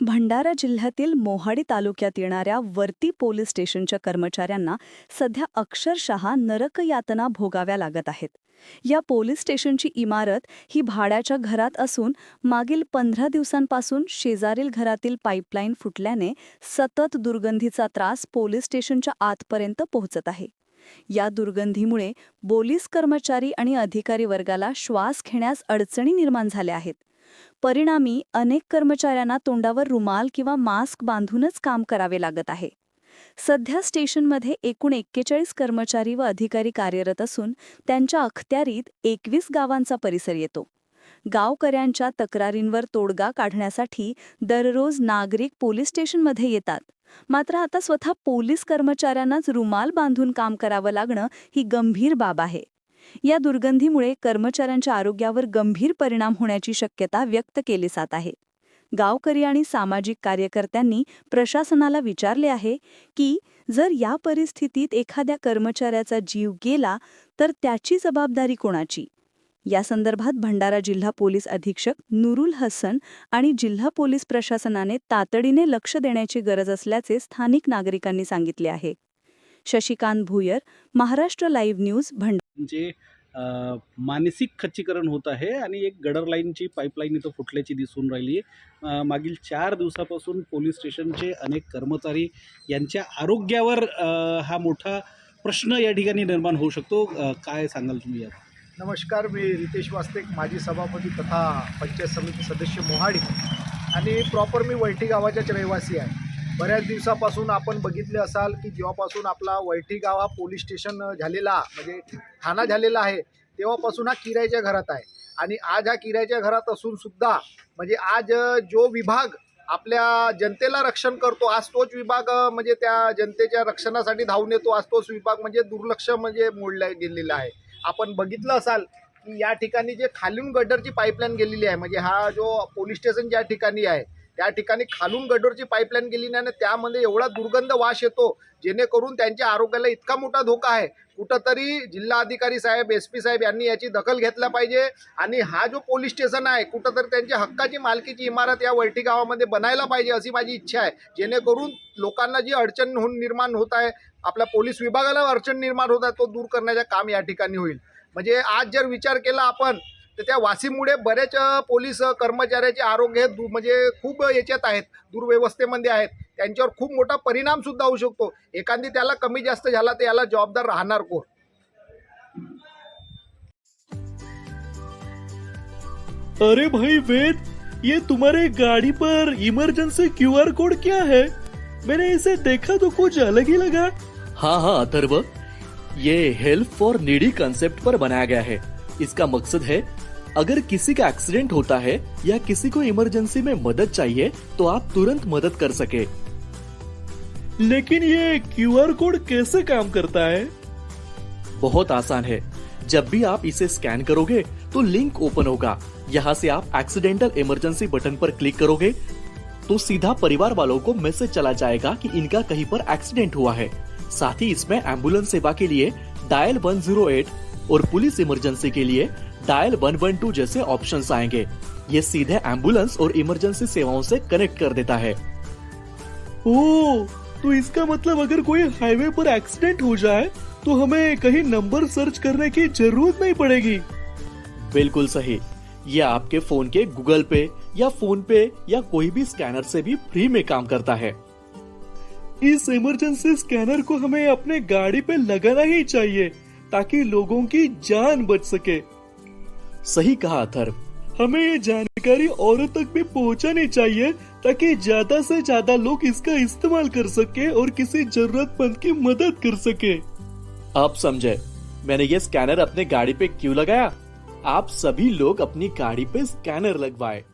भंडारा जिल्ह्यातील मोहाडी तालुक्यात येणाऱ्या वर्ती पोलीस स्टेशनच्या कर्मचाऱ्यांना सध्या अक्षरशः नरकयातना भोगाव्या लागत आहेत. या पोलीस स्टेशनची इमारत ही भाड्याच्या घरात असून मागील पंधरा दिवसांपासून शेजारील घरातील पाईपलाईन फुटल्याने सतत दुर्गंधीचा त्रास पोलीस स्टेशनच्या आतपर्यंत पोहोचत आहे. या दुर्गंधीमुळे पोलीस कर्मचारी आणि अधिकारी वर्गाला श्वास घेण्यास अडचणी निर्माण झाल्या आहेत. परिणामी अनेक कर्मचाऱ्यांना तोंडावर रुमाल किंवा मास्क बांधूनच काम करावे लागत आहे. सध्या स्टेशनमध्ये एकूण एक्केचाळीस कर्मचारी व अधिकारी कार्यरत असून त्यांच्या अखत्यारीत एकवीस गावांचा परिसर येतो. गावकऱ्यांच्या तक्रारींवर तोडगा काढण्यासाठी दररोज नागरिक पोलीस स्टेशनमध्ये येतात. मात्र आता स्वतः पोलीस कर्मचाऱ्यांनाच रुमाल बांधून काम करावं लागणं ही गंभीर बाब आहे. या दुर्गंधीमुळे कर्मचाऱ्यांच्या आरोग्यावर गंभीर परिणाम होण्याची शक्यता व्यक्त केली जात आहे. गावकरी आणि सामाजिक कार्यकर्त्यांनी प्रशासनाला विचारले आहे की जर या परिस्थितीत एखाद्या कर्मचाऱ्याचा जीव गेला तर त्याची जबाबदारी कोणाची? या संदर्भात भंडारा जिल्हा पोलीस अधीक्षक नुरुल हसन आणि जिल्हा पोलीस प्रशासनाने तातडीने लक्ष देण्याची गरज असल्याचे स्थानिक नागरिकांनी सांगितले आहे. Shashikant Bhuyar Maharashtra live news Bhandara. जे मानसिक खच्चीकरण होत आहे आणि एक गडर लाईनची पाईपलाईन इथं फुटल्याची दिसून राहिली आहे. मागील चार दिवसापासून पोलीस स्टेशनचे अनेक कर्मचारी यांच्या आरोग्यावर हा मोठा प्रश्न या ठिकाणी निर्माण होऊ शकतो. काय सांगाल तुम्ही यात? नमस्कार मी रितेश वास्तेक माजी सभापती तथा पंचायत समिती सदस्य मोहाडी. आणि प्रॉपर मी वैठी गावाच्याच रहिवासी आहे. बऱ्याच दिवसापासून आपण बघितले असाल की जेव्हापासून आपला वैठी गाव हा पोलीस स्टेशन झालेला म्हणजे ठाणा झालेला आहे तेव्हापासून हा किरायच्या घरात आहे. आणि आज हा किरायच्या घरात असून सुद्धा म्हणजे आज जो विभाग आपल्या जनतेला रक्षण करतो आज तोच विभाग म्हणजे त्या जनतेच्या रक्षणासाठी धावून येतो आज तोच विभाग म्हणजे दुर्लक्ष म्हणजे मोडला गेलेला आहे. आपण बघितलं असाल की या ठिकाणी जे खालून गड्डरची पाईपलाईन गेलेली आहे म्हणजे हा जो पोलीस स्टेशन ज्या ठिकाणी आहे त्या ठिकाणी खालून गडोरची पाईपलाईन गेली नाही आणि त्यामध्ये एवढा दुर्गंध वास येतो जेणेकरून त्यांच्या आरोग्याला इतका मोठा धोका आहे. कुठंतरी जिल्हा अधिकारी साहेब एस पी साहेब यांनी याची दखल घेतला पाहिजे आणि हा जो पोलीस स्टेशन आहे कुठंतरी त्यांच्या हक्काची मालकीची इमारत या वैठी गावामध्ये बनायला पाहिजे अशी माझी इच्छा आहे. जेणेकरून लोकांना जी अडचण होऊन निर्माण होत आहे आपल्या पोलीस विभागाला अडचण निर्माण होत आहे तो दूर करण्याचं काम या ठिकाणी होईल. म्हणजे आज जर विचार केला आपण तर त्या वासीमुळे बरेच अ, पोलीस कर्मचाऱ्याचे आरोग्य हे म्हणजे खूप याच्यात आहेत दुर्व्यवस्थेमध्ये आहेत. त्यांच्यावर खूप मोठा परिणाम सुद्धा होऊ शकतो. एखादी त्याला कमी जास्त झाला तर याला जबाबदार राहणार कोण? अरे भाई वेद ये तुम्हारे गाड़ी पर इमरजेंसी क्यूआर कोड क्या है? मैंने इसे देखा तो कुछ अलग ही लगा। हाँ हाँ अथर्व। ये हेल्प फॉर नीडी कंसेप्ट पर बनाया गया है। इसका मकसद है अगर किसी का एक्सीडेंट होता है या किसी को इमरजेंसी में मदद चाहिए तो आप तुरंत मदद कर सके। लेकिन ये क्यूआर कोड कैसे काम करता है? बहुत आसान है। जब भी आप इसे स्कैन करोगे तो लिंक ओपन होगा। यहाँ से आप एक्सीडेंटल इमरजेंसी बटन पर क्लिक करोगे तो सीधा परिवार वालों को मैसेज चला जाएगा कि इनका कहीं पर एक्सीडेंट हुआ है। साथ ही इसमें एंबुलेंस सेवा के लिए डायल 108 और पुलिस इमरजेंसी के लिए डायल 112 जैसे ऑप्शंस आएँगे। ये सीधे एंबुलेंस और इमरजेंसी सेवाओं से कनेक्ट कर देता है। ओ तो इसका मतलब अगर कोई हाईवे पर एक्सीडेंट हो जाए तो हमें कहीं नंबर सर्च करने की ज़रूरत नहीं पड़ेगी। बिल्कुल सही। ये आपके फ़ोन के गूगल पे या फ़ोन पे या कोई भी स्कैनर से भी फ्री में काम करता है। इस इमरजेंसी स्कैनर को हमें अपने गाड़ी पे लगाना ही चाहिए। ताकि लोगों की जान बच सके। सही कहा अथर्व हमें ये जानकारी औरों तक भी पहुंचानी चाहिए, ताकि ज़्यादा से ज़्यादा लोग इसका इस्तेमाल कर सके और किसी जरूरतमंद की मदद कर सके। आप समझे, मैंने ये स्कैनर अपने गाड़ी पे क्यों लगाया? आप सभी लोग अपनी गाड़ी पे स्कैनर लगवाए।